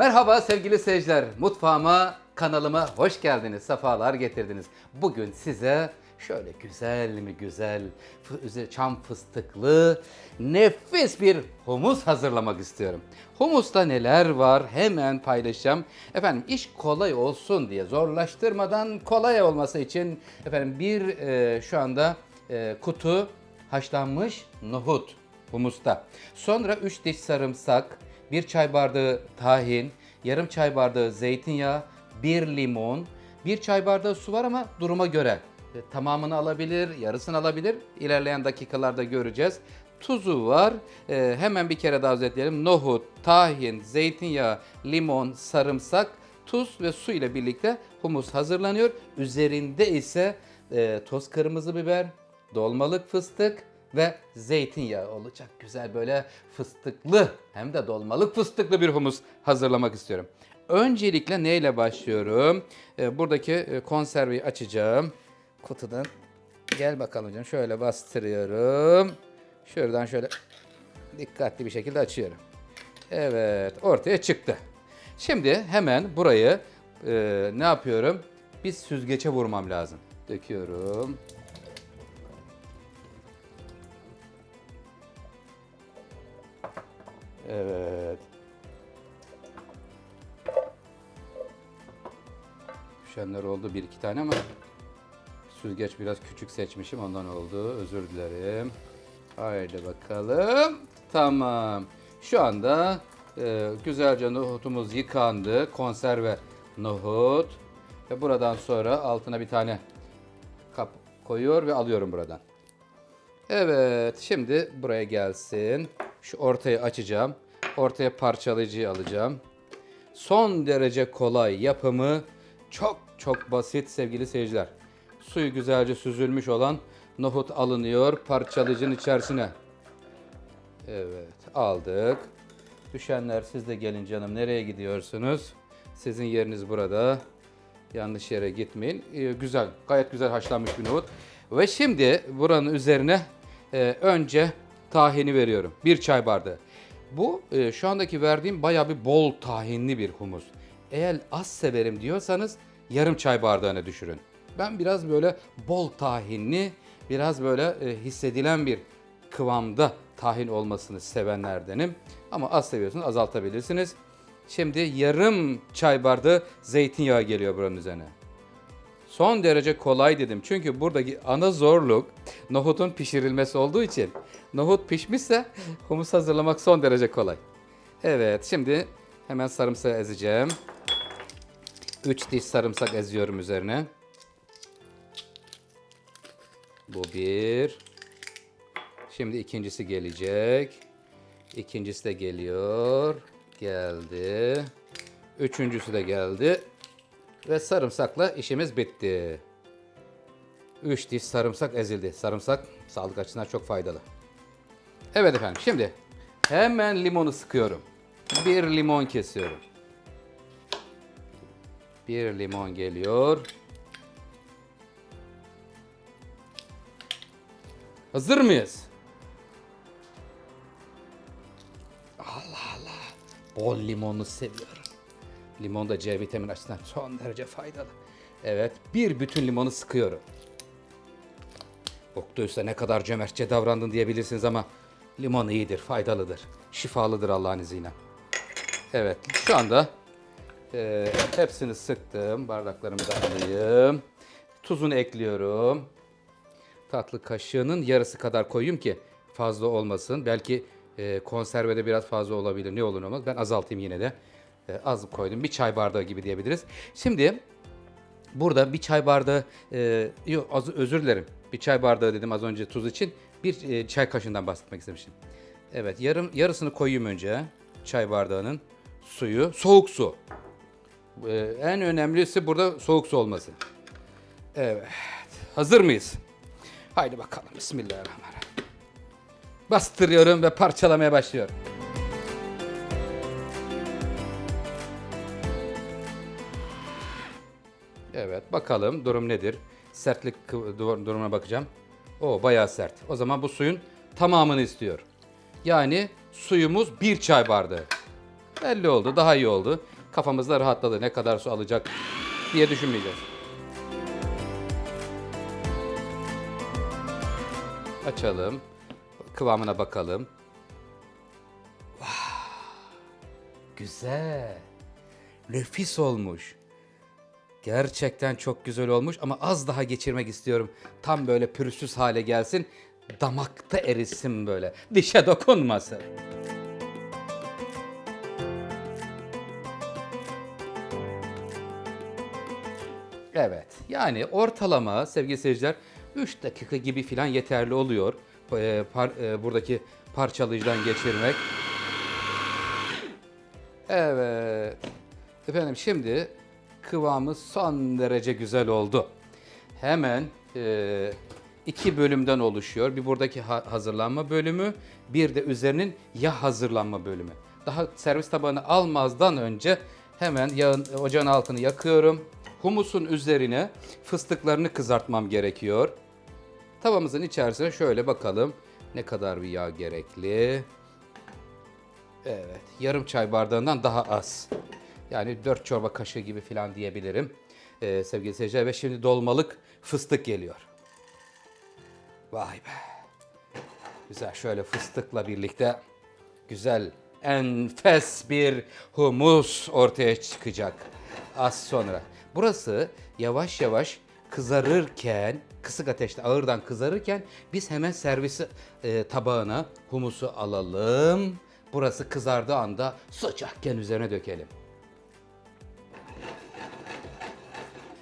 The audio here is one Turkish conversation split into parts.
Merhaba sevgili seyirciler. Mutfağıma, kanalıma hoş geldiniz. Sefalar getirdiniz. Bugün size şöyle güzel mi güzel, çam fıstıklı, nefis bir humus hazırlamak istiyorum. Humusta neler var hemen paylaşacağım. Efendim iş kolay olsun diye zorlaştırmadan kolay olması için efendim bir e, şu anda e, kutu haşlanmış nohut humusta. Sonra 3 diş sarımsak, 1 çay bardağı tahin, yarım çay bardağı zeytinyağı, 1 limon, 1 çay bardağı su var ama duruma göre. E, Tamamını alabilir, yarısını alabilir. İlerleyen dakikalarda göreceğiz. Tuzu var. E, hemen bir kere daha özetleyelim. Nohut, tahin, zeytinyağı, limon, sarımsak, tuz ve su ile birlikte humus hazırlanıyor. Üzerinde ise e, toz kırmızı biber, dolmalık fıstık ve zeytinyağı olacak. Güzel böyle fıstıklı hem de dolmalık fıstıklı bir humus hazırlamak istiyorum. Öncelikle neyle başlıyorum? Ee, buradaki e, konserveyi açacağım. Kutudan gel bakalım canım. Şöyle bastırıyorum. Şuradan şöyle dikkatli bir şekilde açıyorum. Evet ortaya çıktı. Şimdi hemen burayı e, ne yapıyorum? Bir süzgece vurmam lazım. Döküyorum. Evet. Düşenler oldu bir iki tane ama süzgeç biraz küçük seçmişim ondan oldu. Özür dilerim. Haydi bakalım. Tamam. Şu anda e, güzelce nohutumuz yıkandı. Konserve nohut. Ve buradan sonra altına bir tane kap koyuyor ve alıyorum buradan. Evet, şimdi buraya gelsin. Şu ortayı açacağım. Ortaya parçalayıcıyı alacağım. Son derece kolay yapımı çok çok basit sevgili seyirciler. Suyu güzelce süzülmüş olan nohut alınıyor parçalayıcının içerisine. Evet, aldık. Düşenler siz de gelin canım. Nereye gidiyorsunuz? Sizin yeriniz burada. Yanlış yere gitmeyin. Ee, güzel, gayet güzel haşlanmış bir nohut. Ve şimdi buranın üzerine e, önce tahini veriyorum. Bir çay bardağı. Bu e, şu andaki verdiğim bayağı bir bol tahinli bir humus. Eğer az severim diyorsanız yarım çay bardağına düşürün. Ben biraz böyle bol tahinli, biraz böyle e, hissedilen bir kıvamda tahin olmasını sevenlerdenim. Ama az seviyorsanız azaltabilirsiniz. Şimdi yarım çay bardağı zeytinyağı geliyor buranın üzerine. Son derece kolay dedim. Çünkü buradaki ana zorluk nohutun pişirilmesi olduğu için nohut pişmişse humus hazırlamak son derece kolay. Evet şimdi hemen sarımsağı ezeceğim. 3 diş sarımsak eziyorum üzerine. Bu bir. Şimdi ikincisi gelecek. İkincisi de geliyor. Geldi. Üçüncüsü de geldi. Ve sarımsakla işimiz bitti. 3 diş sarımsak ezildi. Sarımsak sağlık açısından çok faydalı. Evet efendim şimdi hemen limonu sıkıyorum. Bir limon kesiyorum. Bir limon geliyor. Hazır mıyız? Allah Allah. Bol limonlu seviyorum. Limon da C vitamini açısından son derece faydalı. Evet, bir bütün limonu sıkıyorum. Oktuysa ne kadar cömertçe davrandın diyebilirsiniz ama limon iyidir, faydalıdır. Şifalıdır Allah'ın izniyle. Evet, şu anda e, hepsini sıktım. Bardaklarımı da alayım. Tuzunu ekliyorum. Tatlı kaşığının yarısı kadar koyayım ki fazla olmasın. Belki e, konservede biraz fazla olabilir. Ne olur ne olmaz. Ben azaltayım yine de. E, az koydum. Bir çay bardağı gibi diyebiliriz. Şimdi burada bir çay bardağı, e, yok az, özür dilerim. Bir çay bardağı dedim az önce tuz için. Bir e, çay kaşığından bahsetmek istemiştim. Evet yarım yarısını koyayım önce. Çay bardağının suyu. Soğuk su. E, en önemlisi burada soğuk su olması. Evet. Hazır mıyız? Haydi bakalım. Bismillahirrahmanirrahim. Bastırıyorum ve parçalamaya başlıyorum. Evet bakalım durum nedir? Sertlik durumuna bakacağım. O bayağı sert. O zaman bu suyun tamamını istiyor. Yani suyumuz bir çay bardağı. Belli oldu daha iyi oldu. Kafamız da rahatladı. Ne kadar su alacak diye düşünmeyeceğiz. Açalım. Kıvamına bakalım. Güzel. Nefis olmuş. Gerçekten çok güzel olmuş ama az daha geçirmek istiyorum. Tam böyle pürüzsüz hale gelsin. Damakta erisin böyle. Dişe dokunmasın. Evet. Yani ortalama sevgili seyirciler 3 dakika gibi filan yeterli oluyor. Ee, par- e, buradaki parçalayıcıdan geçirmek. Evet. Efendim şimdi kıvamı son derece güzel oldu. Hemen e, iki bölümden oluşuyor. Bir buradaki ha- hazırlanma bölümü, bir de üzerinin yağ hazırlanma bölümü. Daha servis tabağını almazdan önce hemen yağın ocağın altını yakıyorum. Humusun üzerine fıstıklarını kızartmam gerekiyor. Tavamızın içerisine şöyle bakalım ne kadar bir yağ gerekli. Evet, yarım çay bardağından daha az. Yani 4 çorba kaşığı gibi falan diyebilirim. Ee, sevgili seyirciler ve şimdi dolmalık fıstık geliyor. Vay be. Güzel şöyle fıstıkla birlikte güzel enfes bir humus ortaya çıkacak az sonra. Burası yavaş yavaş kızarırken, kısık ateşte ağırdan kızarırken biz hemen servisi e, tabağına humusu alalım. Burası kızardığı anda sıcakken üzerine dökelim.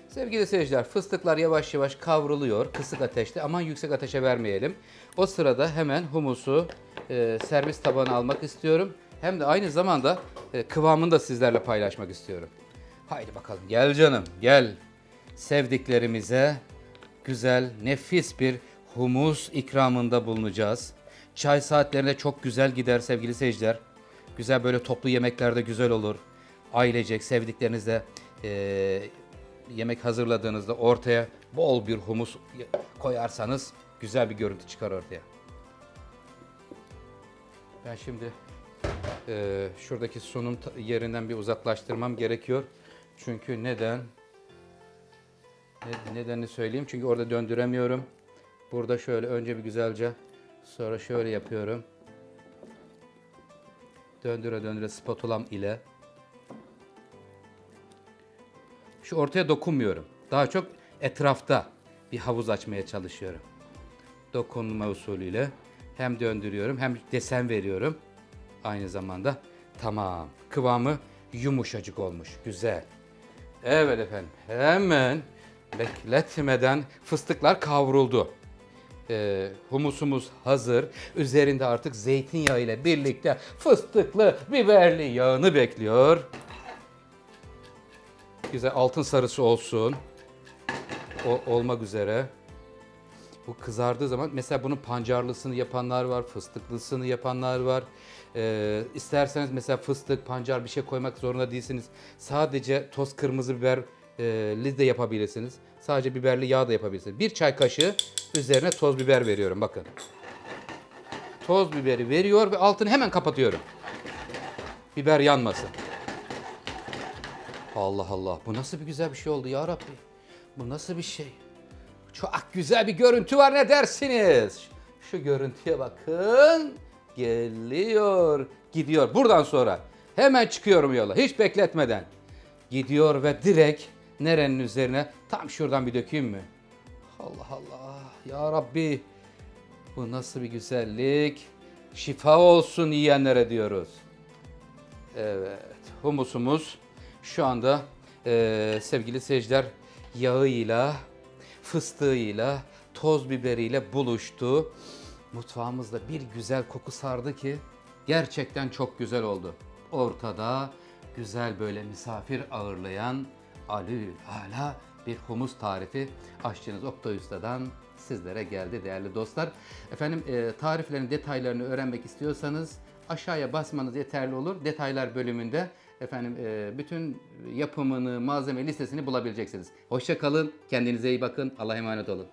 Sevgili seyirciler, fıstıklar yavaş yavaş kavruluyor kısık ateşte. Aman yüksek ateşe vermeyelim. O sırada hemen humusu e, servis tabağına almak istiyorum. Hem de aynı zamanda e, kıvamını da sizlerle paylaşmak istiyorum. Haydi bakalım, gel canım, gel. Sevdiklerimize güzel, nefis bir humus ikramında bulunacağız. Çay saatlerinde çok güzel gider sevgili seyirciler. Güzel böyle toplu yemeklerde güzel olur. Ailecek, sevdiklerinizle e, yemek hazırladığınızda ortaya bol bir humus koyarsanız güzel bir görüntü çıkar ortaya. Ben şimdi e, şuradaki sunum yerinden bir uzaklaştırmam gerekiyor. Çünkü neden? Ne- nedenini söyleyeyim. Çünkü orada döndüremiyorum. Burada şöyle önce bir güzelce sonra şöyle yapıyorum. Döndüre döndüre spatulam ile. Şu ortaya dokunmuyorum. Daha çok etrafta bir havuz açmaya çalışıyorum. Dokunma usulüyle hem döndürüyorum hem desen veriyorum. Aynı zamanda tamam. Kıvamı yumuşacık olmuş. Güzel. Evet efendim. Hemen bekletmeden fıstıklar kavruldu. Ee, humusumuz hazır. Üzerinde artık zeytinyağı ile birlikte fıstıklı biberli yağını bekliyor. Güzel altın sarısı olsun. O, olmak üzere. Bu kızardığı zaman mesela bunun pancarlısını yapanlar var, fıstıklısını yapanlar var. Ee, isterseniz mesela fıstık, pancar bir şey koymak zorunda değilsiniz. Sadece toz kırmızı biber e, de yapabilirsiniz. Sadece biberli yağ da yapabilirsiniz. Bir çay kaşığı üzerine toz biber veriyorum bakın. Toz biberi veriyor ve altını hemen kapatıyorum. Biber yanmasın. Allah Allah bu nasıl bir güzel bir şey oldu ya Rabbi. Bu nasıl bir şey? Çok güzel bir görüntü var ne dersiniz? Şu görüntüye bakın. Geliyor, gidiyor. Buradan sonra hemen çıkıyorum yola hiç bekletmeden. Gidiyor ve direkt nerenin üzerine? Tam şuradan bir dökeyim mi? Allah Allah. Ya Rabbi. Bu nasıl bir güzellik? Şifa olsun yiyenlere diyoruz. Evet, humusumuz şu anda eee, sevgili seyirciler yağıyla, fıstığıyla, toz biberiyle buluştu. Mutfağımızda bir güzel koku sardı ki gerçekten çok güzel oldu. Ortada güzel böyle misafir ağırlayan alü ala bir humus tarifi aşçınız Oktay Usta'dan sizlere geldi değerli dostlar. Efendim e, tariflerin detaylarını öğrenmek istiyorsanız aşağıya basmanız yeterli olur. Detaylar bölümünde efendim e, bütün yapımını, malzeme listesini bulabileceksiniz. Hoşça kalın, kendinize iyi bakın, Allah'a emanet olun.